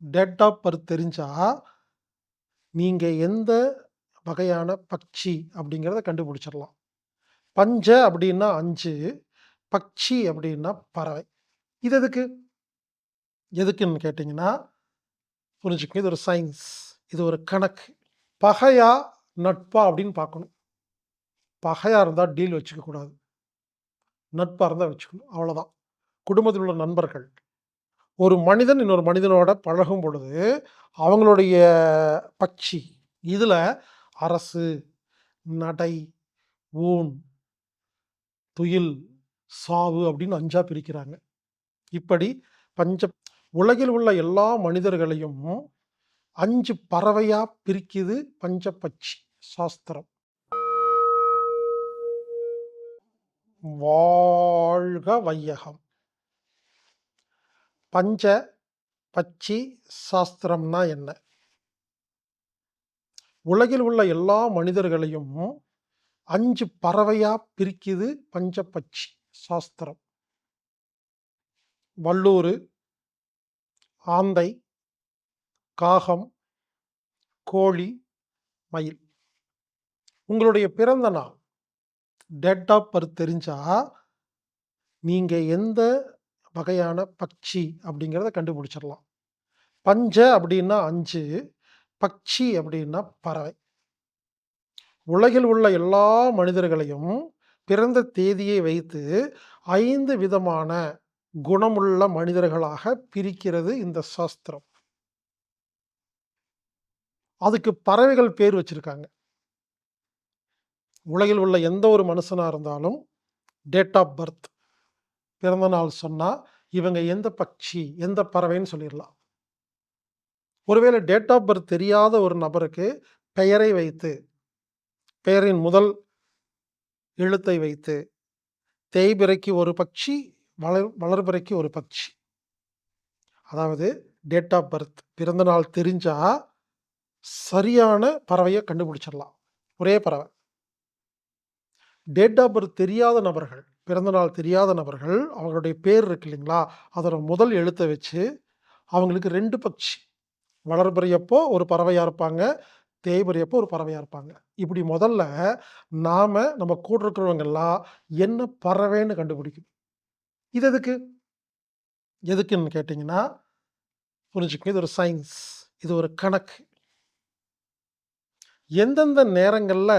Date of birth தெரிஞ்சால் நீங்கள் எந்த வகையான பட்சி அப்படிங்கிறத கண்டுபிடிச்சிடலாம். பஞ்ச அப்படின்னா அஞ்சு பட்சி அப்படின்னா பறவை. இது எதுக்கு? எதுக்குன்னு கேட்டிங்கன்னா புரிஞ்சுக்கங்க. இது ஒரு சயின்ஸ். இது ஒரு கணக்கு. பகையா, நட்பா அப்படின்னு பார்க்கணும். பகையாக இருந்தால் டீல் வச்சுக்கக்கூடாது நட்பாக இருந்தால் வச்சுக்கணும். அவ்வளோதான். குடும்பத்தில் உள்ள நண்பர்கள். ஒரு மனிதன் இன்னொரு மனிதனோட பழகும் பொழுது, அவங்களுடைய பட்சி. இதில் அரசு, நடை, ஊன், துயில், சாவு அப்படின்னு அஞ்சா பிரிக்கிறாங்க. இப்படி பஞ்ச உலகில் உள்ள எல்லா மனிதர்களையும் அஞ்சு பறவையா பிரிக்குது பஞ்சபட்சி சாஸ்திரம். வாழ்க வையகம். பஞ்ச பட்சி சாஸ்திரம்னா என்ன? உலகில் உள்ள எல்லா மனிதர்களையும் அஞ்சு பறவையா பிரிக்குது பஞ்சபட்சி சாஸ்திரம். வல்லூர் ஆந்தை, காகம், கோழி, மயில். உங்களுடைய பிறந்த நாள் டேட் ஆஃப் பர்த் தெரிஞ்சால் நீங்கள் எந்த வகையான பட்சி அப்படிங்கிறத கண்டுபிடிச்சிடலாம். பஞ்ச அப்படின்னா அஞ்சு பட்சி அப்படின்னா பறவை. உலகில் உள்ள எல்லா மனிதர்களையும் பிறந்த தேதியை வைத்து ஐந்து விதமான குணமுள்ள மனிதர்களாக பிரிக்கிறது இந்த சாஸ்திரம். அதுக்கு பறவைகள் பேர் வச்சிருக்காங்க. உலகில் உள்ள எந்த ஒரு மனுஷனாக இருந்தாலும் டேட் ஆஃப் பர்த் பிறந்த நாள் சொன்னால் இவங்க எந்த பட்சி, எந்த பறவைன்னு சொல்லிடலாம். ஒருவேளை டேட் ஆஃப் பர்த் தெரியாத ஒரு நபருக்கு பெயரை வைத்து, பெயரின் முதல் எழுத்தை வைத்து, தேய்பிறைக்கு ஒரு பட்சி, வளர் வளர்பிறைக்கு ஒரு பட்சி. அதாவது டேட் ஆஃப் பர்த் பிறந்த நாள் தெரிஞ்சா, சரியான பறவையை கண்டுபிடிச்சிடலாம். ஒரே பறவை. டேட் ஆஃப் பர்த் தெரியாத நபர்கள், பிறந்தநாள் தெரியாத நபர்கள், அவங்களுடைய பேர் இருக்கு இல்லைங்களா? அதோட முதல் எழுத்தை வச்சு, அவங்களுக்கு ரெண்டு பட்சி. வளர்பறியப்போ ஒரு பறவையாக இருப்பாங்க. தேய்பறியப்போ ஒரு பறவையாக இருப்பாங்க. இப்படி முதல்ல நாம் நம்ம கூட இருக்கிறவங்கெல்லாம் என்ன பறவைன்னு கண்டுபிடிக்கணும். இது எதுக்கு? எதுக்குன்னு கேட்டிங்கன்னா புரிஞ்சுக்கங்க. இது ஒரு சயின்ஸ். இது ஒரு கணக்கு. எந்தெந்த நேரங்களில்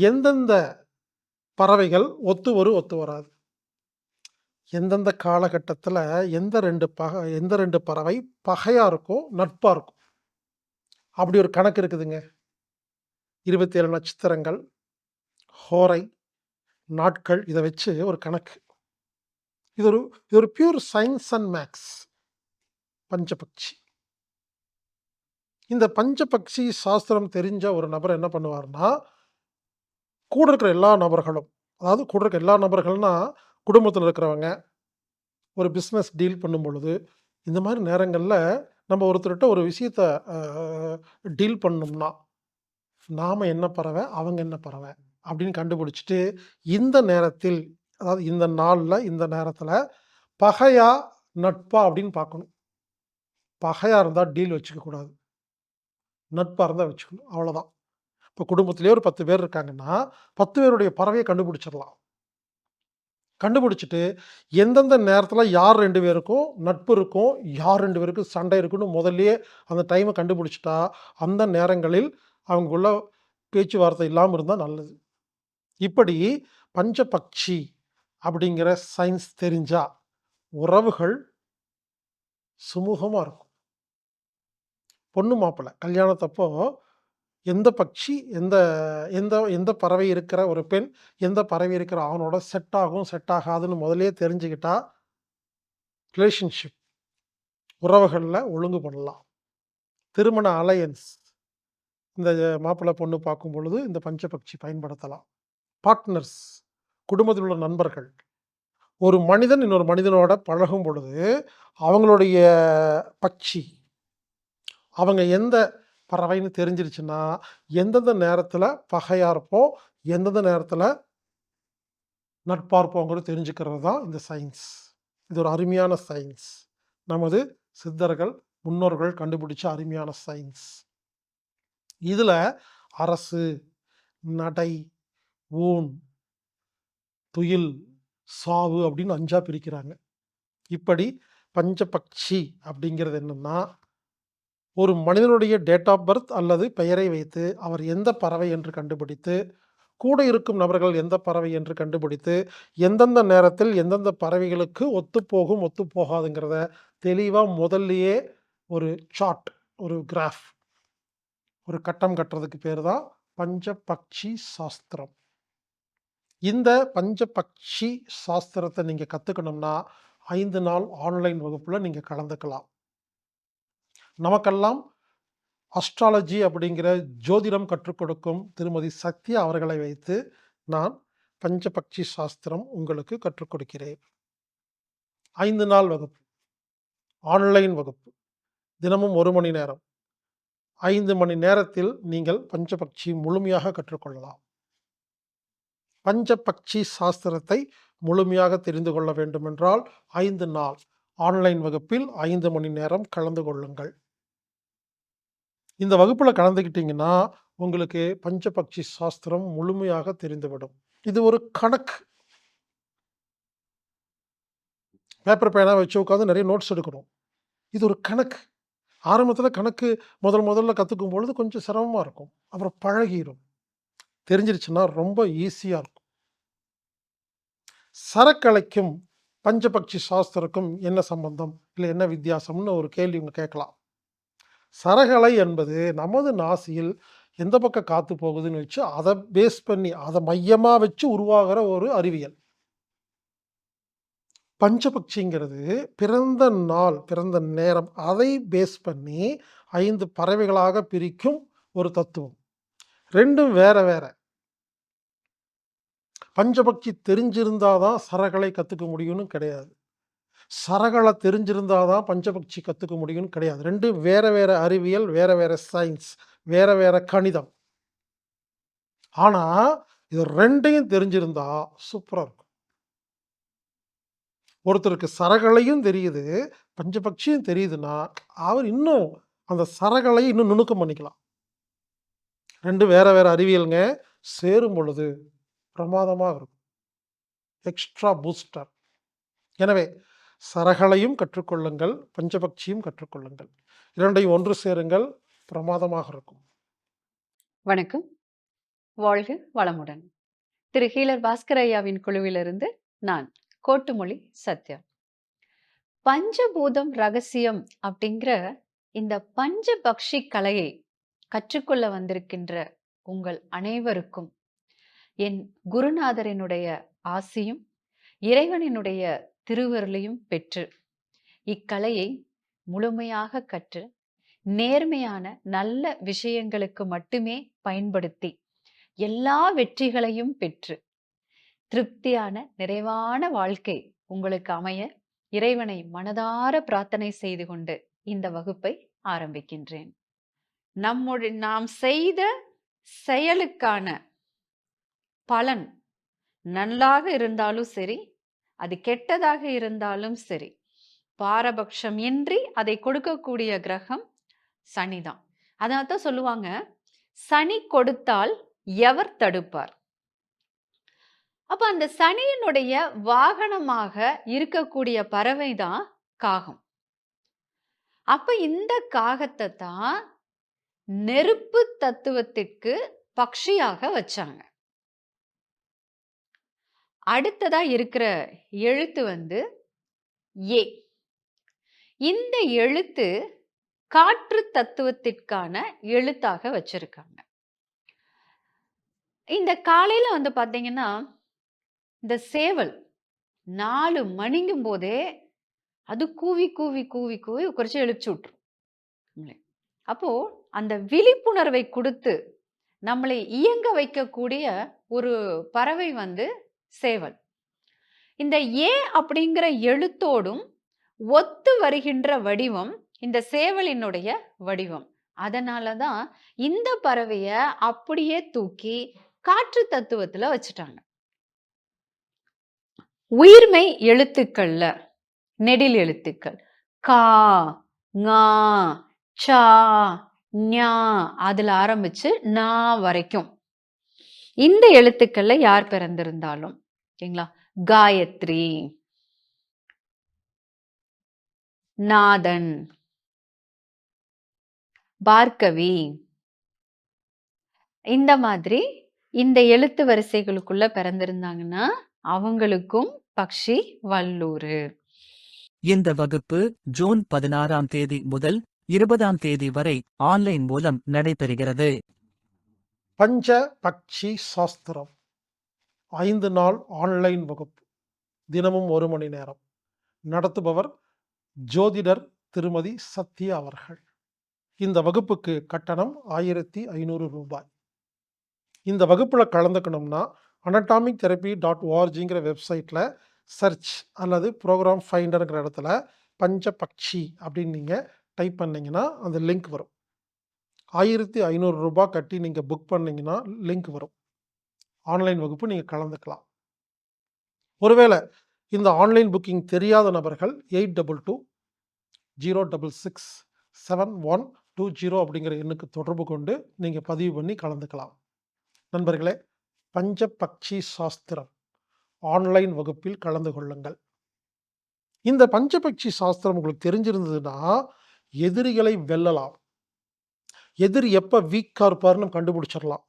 எந்தெந்த பறவைகள் ஒத்து வரும், ஒத்து வராது. எந்தெந்த காலகட்டத்தில் எந்த ரெண்டு பக எந்த ரெண்டு பறவை பகையாக இருக்கும், நட்பாக இருக்கும். அப்படி ஒரு கணக்கு இருக்குதுங்க. 27 நட்சத்திரங்கள், ஹோரை, நாட்கள் இதை வச்சு ஒரு கணக்கு. இது ஒரு இது ஒரு பியூர் சயின்ஸ் அண்ட் மேக்ஸ் பஞ்சபக்ஷி இந்த பஞ்சபக்ஷி சாஸ்திரம் தெரிஞ்ச ஒரு நபர் என்ன பண்ணுவாருன்னா, கூட இருக்கிற எல்லா நபர்களும், அதாவது கூட இருக்கிற எல்லா நபர்கள்னா, குடும்பத்தில் இருக்கிறவங்க, ஒரு பிஸ்னஸ் டீல் பண்ணும் பொழுது, இந்த மாதிரி நேரங்களில் நம்ம ஒருத்தர்கிட்ட ஒரு விஷயத்த டீல் பண்ணோம்னா, நாம் என்ன பறவை, அவங்க என்ன பறவை அப்படின்னு கண்டுபிடிச்சிட்டு இந்த நேரத்தில், அதாவது இந்த நாளில் இந்த நேரத்தில் பகையா, நட்பா அப்படின்னு பார்க்கணும். பகையாக இருந்தால் டீல் வச்சுக்கக்கூடாது நட்பாக இருந்தால் வச்சுக்கணும். அவ்வளோதான். இப்போ குடும்பத்திலேயே ஒரு 10 பேர் இருக்காங்கன்னா, 10 பேருடைய பறவையை கண்டுபிடிச்சிடலாம். கண்டுபிடிச்சிட்டு எந்தெந்த நேரத்தில் யார் ரெண்டு பேருக்கும் நட்பு இருக்கும், யார் ரெண்டு பேருக்கும் சண்டை இருக்குன்னு முதல்லயே அந்த டைமை கண்டுபிடிச்சிட்டா அந்த நேரங்களில் அவங்களுக்குள்ள பேச்சுவார்த்தை இல்லாமல் இருந்தால் நல்லது. இப்படி பஞ்சபக்ஷி அப்படிங்கிற சயின்ஸ் தெரிஞ்சா, உறவுகள் சுமூகமாக இருக்கும். பொண்ணு மாப்பிள்ளை கல்யாணத்தப்போ எந்த பட்சி, எந்த எந்த எந்த பறவை இருக்கிற ஒரு பெண், எந்த பறவை இருக்கிற ஆணோட செட் ஆகும், செட் ஆகாதுன்னு முதலே தெரிஞ்சுக்கிட்டா ரிலேஷன்ஷிப் உறவுகளில் ஒழுங்கு பண்ணலாம். திருமண அலையன்ஸ் இந்த மாப்பிள்ளை, பொண்ணு பார்க்கும் பொழுது இந்த பஞ்சபக்ஷி பயன்படுத்தலாம். பார்ட்னர்ஸ் குடும்பத்தில் உள்ள நண்பர்கள். ஒரு மனிதன் இன்னொரு மனிதனோட பழகும் பொழுது, அவங்களுடைய பட்சி. அவங்க எந்த பறவைன்னு தெரிஞ்சிருச்சுன்னா, எந்தெந்த நேரத்தில் பகையாக இருப்போம், எந்தெந்த நேரத்தில் நட்பாக இருப்போங்கிறது தெரிஞ்சுக்கிறது தான் இந்த சயின்ஸ். இது ஒரு அருமையான சயின்ஸ். நமது சித்தர்கள் முன்னோர்கள் கண்டுபிடிச்ச அருமையான சயின்ஸ் இதில் அரசு நடை ஊன் துயில் சாவு அப்படின்னு அஞ்சா பிரிக்கிறாங்க இப்படி பஞ்சபக்ஷி அப்படிங்கிறது என்னென்னா ஒரு மனிதனுடைய டேட் ஆஃப் பர்த் அல்லது பெயரை வைத்து அவர் எந்த பறவை என்று கண்டுபிடித்து கூட இருக்கும் நபர்கள் எந்த பறவை என்று கண்டுபிடித்து எந்தெந்த நேரத்தில் எந்தெந்த பறவைகளுக்கு ஒத்துப்போகும் ஒத்து போகாதுங்கிறத தெளிவாக முதல்லையே ஒரு சார்ட் ஒரு கிராஃப் ஒரு கட்டம் கட்டுறதுக்கு பேர் தான் பஞ்சபக்ஷி சாஸ்திரம். இந்த பஞ்சபக்ஷி சாஸ்திரத்தை நீங்கள் கற்றுக்கணும்னா ஐந்து நாள் ஆன்லைன் வகுப்பில் நீங்கள் கலந்துக்கலாம். நமக்கெல்லாம் அஸ்ட்ராலஜி அப்படிங்கிற ஜோதிடம் கற்றுக் கொடுக்கும் திருமதி சக்தி அவர்களை வைத்து நான் பஞ்சபக்ஷி சாஸ்திரம் உங்களுக்கு கற்றுக் கொடுக்கிறேன். ஐந்து நாள் வகுப்பு. ஆன்லைன் வகுப்பு. தினமும் ஒரு மணி நேரம். ஐந்து மணி நேரத்தில் நீங்கள் பஞ்சபக்ஷி முழுமையாக கற்றுக்கொள்ளலாம் பஞ்சபக்ஷி சாஸ்திரத்தை முழுமையாக தெரிந்து கொள்ள வேண்டுமென்றால் ஐந்து நாள். ஆன்லைன் வகுப்பில் ஐந்து மணி நேரம் கலந்து கொள்ளுங்கள். இந்த வகுப்பில் கலந்துக்கிட்டிங்கன்னா உங்களுக்கு பஞ்சபக்ஷி சாஸ்திரம் முழுமையாக தெரிந்துவிடும். இது ஒரு கணக்கு. பேப்பர் பேனாக வச்சு உட்காந்து நிறைய நோட்ஸ் எடுக்கணும். இது ஒரு கணக்கு. ஆரம்பத்தில் கணக்கு முதல் முதல்ல கற்றுக்கும் பொழுது கொஞ்சம் சிரமமாக இருக்கும். அப்புறம் பழகிடும் தெரிஞ்சிருச்சுன்னா ரொம்ப ஈஸியாக இருக்கும். சரக்கலைக்கும் பஞ்சபக்ஷி சாஸ்திரக்கும் என்ன சம்பந்தம்? இல்லை என்ன வித்தியாசம்னு ஒரு கேள்வி இவங்க கேட்கலாம். சரகலை என்பது நமது நாசியில் எந்த பக்கம் காத்து போகுதுன்னு வச்சு அதை பேஸ் பண்ணி அதை மையமாக வச்சு உருவாகிற ஒரு அறிவியல். பஞ்சபக்ஷிங்கிறது பிறந்த நாள் பிறந்த நேரம் அதை பேஸ் பண்ணி ஐந்து பறவைகளாக பிரிக்கும் ஒரு தத்துவம். ரெண்டும் வேற வேற. பஞ்சபக்ஷி தெரிஞ்சிருந்தாதான் சரகளை கற்றுக்க முடியும்னு கிடையாது. சரகளை தெரிஞ்சிருந்தால் தான் பஞ்சபக்ஷி கற்றுக்க முடியும்னு கிடையாது. ரெண்டும் வேறு வேறு அறிவியல் வேறு வேறு சயின்ஸ் வேறு வேறு கணிதம். ஆனால் இது ரெண்டையும் தெரிஞ்சிருந்தா சூப்பராக இருக்கும். ஒருத்தருக்கு சரகளையும் தெரியுது பஞ்சபக்ஷியும் தெரியுதுன்னா அவர் இன்னும் அந்த சரகளை இன்னும் நுணுக்கம் பண்ணிக்கலாம். ரெண்டு வேற வேற அறிவியலுங்க சேரும் பொழுது பிரமாதமாக இருக்கும். எக்ஸ்ட்ரா பூஸ்டர் எனவே சரகளையும் கற்றுக்கொள்ளுங்கள் பஞ்சபக்ஷியும் கற்றுக்கொள்ளுங்கள். இரண்டையும் ஒன்று சேருங்கள். பிரமாதமாக இருக்கும். வணக்கம். வாழ்க வளமுடன். திரு. ஹீலர் பாஸ்கர் ஐயாவின் குழுவிலிருந்து நான் கோட்டுமொழி சத்யா. பஞ்சபூதம் ரகசியம் அப்படிங்கிற இந்த பஞ்சபக்ஷி கலையை கற்றுக்கொள்ள வந்திருக்கின்ற உங்கள் அனைவருக்கும் என் குருநாதரினுடைய ஆசியும் இறைவனினுடைய திருவருளையும் பெற்று இக்கலையை முழுமையாக கற்று நேர்மையான நல்ல விஷயங்களுக்கு மட்டுமே பயன்படுத்தி எல்லா வெற்றிகளையும் பெற்று திருப்தியான நிறைவான வாழ்க்கை உங்களுக்கு அமைய இறைவனை மனதார பிரார்த்தனை செய்து கொண்டு இந்த வகுப்பை ஆரம்பிக்கின்றேன். நம்முடைய நாம் செய்த செயலுக்கான பலன் நல்லாக இருந்தாலும் சரி அது கெட்டதாக இருந்தாலும் சரி. பாரபட்சம் இன்றி அதை கொடுக்கக்கூடிய கிரகம் சனிதான் அதனால தான் சொல்லுவாங்க சனி கொடுத்தால் எவர் தடுப்பார்? அப்ப அந்த சனியினுடைய வாகனமாக இருக்கக்கூடிய பறவை தான் காகம். அப்ப இந்த காகத்தை தான் நெருப்பு தத்துவத்திற்கு பக்ஷியாக வச்சாங்க. அடுத்ததா இருக்கிற எழுத்து வந்து ஏ. இந்த எழுத்து காற்று தத்துவத்திற்கான எழுத்தாக வச்சிருக்காங்க. இந்த காலையில வந்து பாத்தீங்கன்னா இந்த சேவல் நாலு மணிங்கும் போதே அது கூவி கூவி கூவி கூவி குறைச்சி எழுப்பிச்சு விட்டுரும். அப்போ அந்த விழிப்புணர்வை கொடுத்து நம்மளை இயங்க வைக்கக்கூடிய ஒரு பறவை வந்து சேவல். இந்த ஏ அப்படிங்கிற எழுத்தோடும் ஒத்து வருகின்ற வடிவம் இந்த சேவலினுடைய வடிவம். அதனால தான் இந்த பறவைய அப்படியே தூக்கி காற்று தத்துவத்துல வச்சுட்டாங்க. உயிர்மை எழுத்துக்கள்ல நெடில் எழுத்துக்கள். கா ஞா சா, ஞா அதுல ஆரம்பிச்சு நா வரைக்கும். இந்த எழுத்துக்கள்ல யார் பிறந்திருந்தாலும். ஓகேங்களா? காயத்ரி. நாதன். பார்கவி. இந்த மாதிரி இந்த எழுத்து வரிசைகளுக்குள்ள பிறந்திருந்தாங்கன்னா, அவங்களுக்கும் பக்ஷி வல்லூரு. இந்த வகுப்பு ஜூன் பதினாறாம் தேதி முதல் இருபதாம் தேதி வரை ஆன்லைன் மூலம் நடைபெறுகிறது. பஞ்ச பக்ஷி சாஸ்திரம். ஐந்து நாள் ஆன்லைன் வகுப்பு. தினமும் ஒரு மணி நேரம். நடத்துபவர் ஜோதிடர் திருமதி சத்யா அவர்கள். இந்த வகுப்புக்கு கட்டணம் ஆயிரத்தி ஐநூறு ரூபாய் இந்த வகுப்பில் கலந்துக்கணும்னா, அனட்டாமிக் தெரப்பி டாட் ஓஆர்ஜிங்கிற வெப்சைட்டில் சர்ச் அல்லது ப்ரோக்ராம் ஃபைண்டருங்கிற இடத்துல பஞ்ச பக்ஷி அப்படின்னு நீங்கள் டைப் பண்ணிங்கன்னா அந்த லிங்க் வரும். ஆயிரத்தி ஐநூறுரூபா கட்டி நீங்கள் புக் பண்ணீங்கன்னா, லிங்க் வரும். ஆன்லைன் வகுப்பு நீங்கள் கலந்துக்கலாம். ஒருவேளை இந்த ஆன்லைன் புக்கிங் தெரியாத நபர்கள் 8220667120 அப்படிங்கிற எண்ணுக்கு தொடர்பு கொண்டு நீங்கள் பதிவு பண்ணி கலந்துக்கலாம். நண்பர்களே, பஞ்சபக்ஷி சாஸ்திரம் ஆன்லைன் வகுப்பில் கலந்து கொள்ளுங்கள். இந்த பஞ்சபக்ஷி சாஸ்திரம் உங்களுக்கு தெரிஞ்சிருந்ததுன்னா, எதிரிகளை வெல்லலாம். எதிரி எப்போ வீக்கா இருப்பாருன்னு கண்டுபிடிச்சிடலாம்.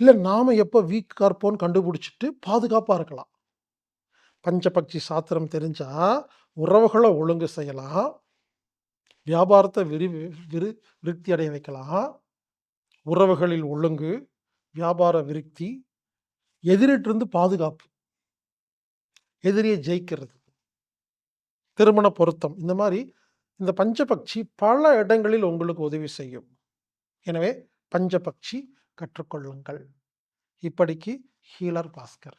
இல்லை நாம் எப்போ வீக்காக இருப்போம்னு கண்டுபிடிச்சிட்டு பாதுகாப்பாக இருக்கலாம். பஞ்சபக்ஷி சாத்திரம் தெரிஞ்சா, உறவுகளை ஒழுங்கு செய்யலாம். வியாபாரத்தை விரி விரு விருத்தி அடைய வைக்கலாம். உறவுகளில் ஒழுங்கு, வியாபார விருத்தி, எதிரிட்டிருந்து பாதுகாப்பு. எதிரியை ஜெயிக்கிறது. திருமண பொருத்தம். இந்த மாதிரி இந்த பஞ்சபக்ஷி பல இடங்களில் உங்களுக்கு உதவி செய்யும். எனவே பஞ்சபக்ஷி கற்றுக்கொள்ளுங்கள். இப்படிக்கு ஹீலர் பாஸ்கர்.